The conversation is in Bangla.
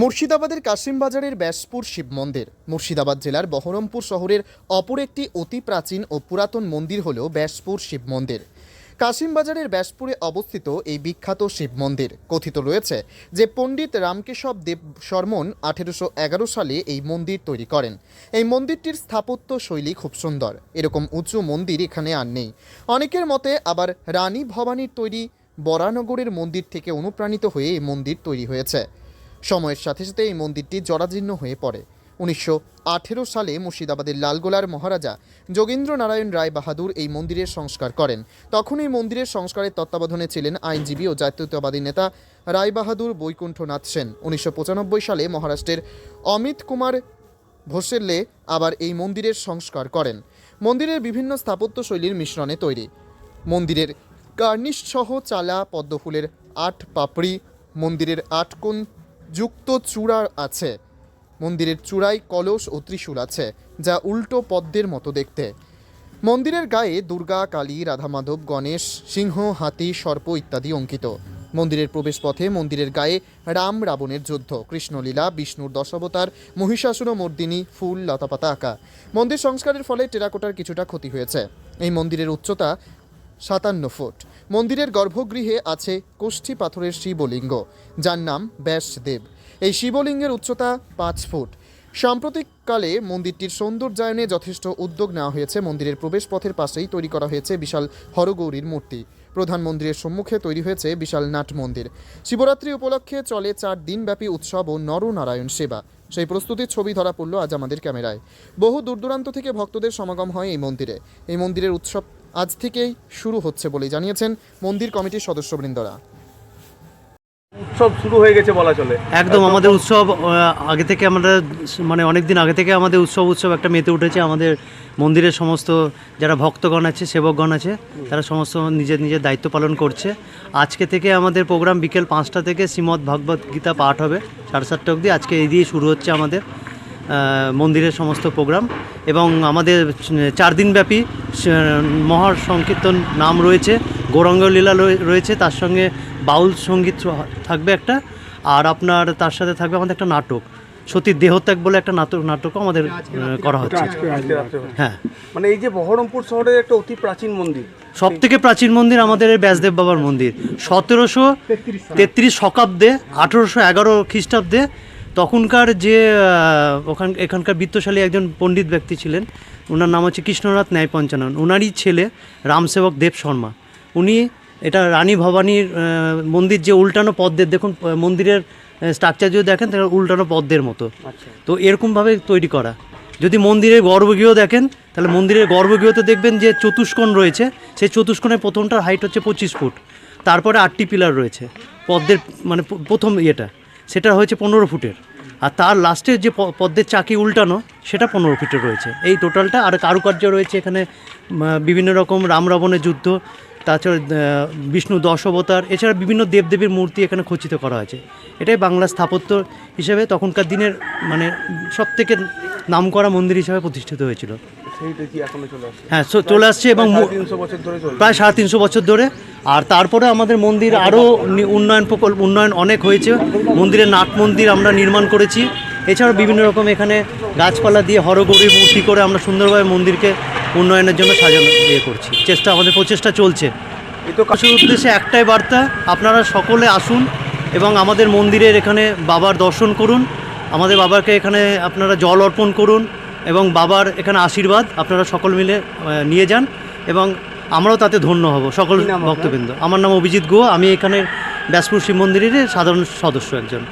মুর্শিদাবাদের কাশিমবাজারের ব্যাসপুর শিব মন্দির। মুর্শিদাবাদ জেলার বহরমপুর শহরের অপর একটি অতি প্রাচীন ও পুরাতন মন্দির হল ব্যাসপুর শিব মন্দির। কাশিমবাজারের ব্যাসপুরে অবস্থিত এই বিখ্যাত শিব মন্দির কথিত রয়েছে যে পণ্ডিত রামকেশব দেব শর্মন আঠেরোশো এগারো সালে এই মন্দির তৈরি করেন। এই মন্দিরটির স্থাপত্য শৈলী খুব সুন্দর। এরকম উঁচু মন্দির এখানে আর নেই। অনেকের মতে আবার রানী ভবানীর তৈরি বরানগরের মন্দির থেকে অনুপ্রাণিত হয়ে এই মন্দির তৈরি হয়েছে। সময়ের সাথে সাথে এই মন্দিরটি জরাজীর্ণ হয়ে পড়ে। উনিশশো আঠেরো সালে মুর্শিদাবাদের লালগোলার মহারাজা যোগেন্দ্র নারায়ণ রায় বাহাদুর এই মন্দিরের সংস্কার করেন। তখন এই মন্দিরের সংস্কারের তত্ত্বাবধানে ছিলেন আইনজীবী ও জাতীয়তাবাদী নেতা রায় বাহাদুর বৈকুণ্ঠনাথ সেন। উনিশশো পঁচানব্বই সালে মহারাষ্ট্রের অমিত কুমার ভোসেল্লে আবার এই মন্দিরের সংস্কার করেন। মন্দিরের বিভিন্ন স্থাপত্য শৈলীর মিশ্রণে তৈরি। মন্দিরের কার্নিশ সহ চালা, পদ্মফুলের আট পাপড়ি, মন্দিরের আট কোণ যুক্ত চূড়া আছে। মন্দিরের চূড়ায় কলস ও ত্রিশূল আছে, যা উল্টো পদ্মের মতো দেখতে। মন্দিরের গায়ে দুর্গা, কালী রাধা মাধব গণেশ, সিংহ, হাতি, সর্প ইত্যাদি অঙ্কিত। মন্দিরের প্রবেশপথে মন্দিরের গায়ে রাম রাবণের যুদ্ধ, কৃষ্ণলীলা, বিষ্ণুর দশাবতার, মহিষাসুর মর্দিনী, ফুল, লতাপাতা আঁকা। মন্দির সংস্কারের ফলে টেরাকোটার কিছুটা ক্ষতি হয়েছে। এই মন্দিরের উচ্চতা সাতান্ন ফুট। মন্দিরের গর্ভগৃহে আছে কোষ্ঠী পাথরের শিবলিঙ্গ, যার নাম ব্যাসদেব। এই শিবলিঙ্গের উচ্চতা পাঁচ ফুট। সাম্প্রতিককালে মন্দিরটির সৌন্দর্যায়নে যথেষ্ট উদ্যোগ নেওয়া হয়েছে। মন্দিরের প্রবেশপথের পাশেই তৈরি করা হয়েছে বিশাল হরগৌরীর মূর্তি। প্রধান মন্দিরের সম্মুখে তৈরি হয়েছে বিশাল নাট মন্দির। শিবরাত্রি উপলক্ষে চলে চার দিনব্যাপী উৎসব ও নরনারায়ণ সেবা। সেই প্রস্তুতির ছবি ধরা পড়ল আজ আমাদের ক্যামেরায়। বহু দূর দূরান্ত থেকে ভক্তদের সমাগম হয় এই মন্দিরে। এই মন্দিরের উৎসব আজ থেকেই শুরু হচ্ছে বলে জানিয়েছেন মন্দির কমিটির সদস্যবৃন্দরা। উৎসব শুরু হয়ে গেছে বলা চলে। একদম আমাদের উৎসব আগে থেকে আমরা মানে অনেক দিন আগে থেকে আমাদের উৎসব উৎসব একটা মেতে উঠেছে। আমাদের মন্দিরের সমস্ত যারা ভক্তগণ আছে সেবকগণ আছে তারা সমস্ত নিজের নিজের দায়িত্ব পালন করছে। আজকে থেকে আমাদের প্রোগ্রাম বিকেল পাঁচটা থেকে শ্রীমদ্ ভাগবত গীতা পাঠ হবে সাড়ে সাতটা অবধি। আজকে এই দিয়ে শুরু হচ্ছে আমাদের। মন্দিরের সমস্ত প্রোগ্রাম এবং আমাদের চার দিনব্যাপী মহা সংকীর্তন নাম রয়েছে গৌরাঙ্গ লীলা রয়ে- রয়েছে তার সঙ্গে বাউল সংগীত থাকবে একটা আর আপনার তার সাথে থাকবে আমাদের একটা নাটক সতীর দেহত্যাগ বলে একটা নাটক নাটকও আমাদের করা হচ্ছে। হ্যাঁ। মানে এই যে বহরমপুর শহরের একটা অতি প্রাচীন মন্দির। সব থেকে প্রাচীন মন্দির আমাদের এই ব্যাসদেব বাবার মন্দির সতেরোশো তেত্রিশ শকাব্দে আঠেরোশো এগারো খ্রিস্টাব্দে তখনকার যে ওখান এখানকার বিত্তশালী একজন পণ্ডিত ব্যক্তি ছিলেন ওনার নাম হচ্ছে কৃষ্ণনাথ ন্যায় পঞ্চানন ওনারই ছেলে রামসেবক দেব শর্মা। উনি এটা রানী ভবানীর মন্দির যে উল্টানো পদ্মের দেখুন মন্দিরের স্ট্রাকচার যদি দেখেন তাহলে উল্টানো পদ্মের মতো। আচ্ছা। তো এরকমভাবে তৈরি করা। যদি মন্দিরের গর্ভগৃহ দেখেন তাহলে মন্দিরের গর্ভগৃহতে দেখবেন যে চতুষ্কোণ রয়েছে। সেই চতুষ্কোণের প্রথমটার হাইট হচ্ছে পঁচিশ ফুট। তারপরে আটটি পিলার রয়েছে। পদ্মের মানে প্রথম ইয়েটা। সেটা হয়েছে পনেরো ফুটের। আর তার লাস্টে যে পদ্মের চাকি উল্টানো, সেটা পনেরো ফিটে রয়েছে। এই টোটালটা আর কারুকার্য রয়েছে এখানে বিভিন্ন রকম রাম রাবণের যুদ্ধ তাছাড়া বিষ্ণু দশ অবতার এছাড়া বিভিন্ন দেবদেবীর মূর্তি এখানে খচিত করা হয়েছে। এটাই বাংলা স্থাপত্য হিসেবে তখনকার দিনের মানে সব থেকে নামকরা মন্দির হিসাবে প্রতিষ্ঠিত হয়েছিল। হ্যাঁ চলে আসছে এবং প্রায় সাড়ে তিনশো বছর ধরে আর তারপরে আমাদের মন্দির আরও উন্নয়ন প্রকল্প উন্নয়ন অনেক হয়েছে। মন্দিরের নাট মন্দির আমরা নির্মাণ করেছি। এছাড়াও বিভিন্ন রকম এখানে গাছপালা দিয়ে হরগৌরী মূর্তি করে আমরা সুন্দরভাবে মন্দিরকে উন্নয়নের জন্য সাজানো ইয়ে করছি। চেষ্টা আমাদের প্রচেষ্টা চলছে। এই তো কাছের উদ্দেশ্যে একটাই বার্তা আপনারা সকলে আসুন এবং আমাদের মন্দিরের এখানে বাবার দর্শন করুন আমাদের বাবাকে এখানে আপনারা জল অর্পণ করুন এবং বাবার এখানে আশীর্বাদ আপনারা সকল মিলে নিয়ে যান এবং আমরাও তাতে ধন্য হব সকল? ভক্তবৃন্দ। আমার নাম অভিজিৎ গুহ আমি এখানে ব্যাসপুর শিব মন্দিরের সাধারণ সদস্য একজন।